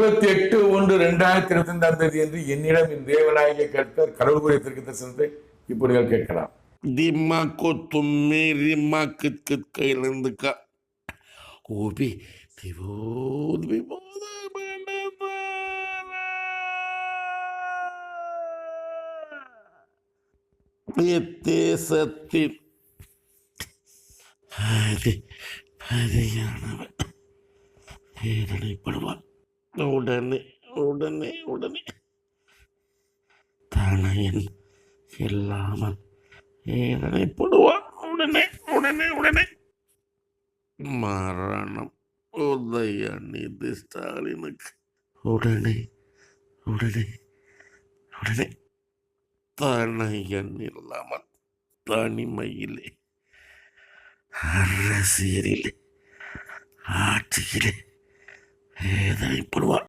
இருபத்தி எட்டு ஒன்று ரெண்டாயிரத்தி இருபத்தி ஐந்தாம் தேதி என்று என்னிடம் என் தேவநாயகை கேட்ட கடவுள்குரிய திருக்கு தரிசனத்தை இப்படிகள் கேட்கலாம். திம்மா கொத்துமே ரிம்மா கித் கித் கையிலிருந்துக்கா ஓபி திவோத் விபோத தேசத்தின் பதி உடனே உடனே உடனே. தனையன் இல்லாமல் ஏதனை போடுவான். உடனே உடனே உடனே. மரணம் உதயநிதி ஸ்டாலினுக்கு. உடனே உடனே உடனே. தனையன் இல்லாமல் தனிமையிலே அரசியலிலே ஆட்சியிலே eh, de probar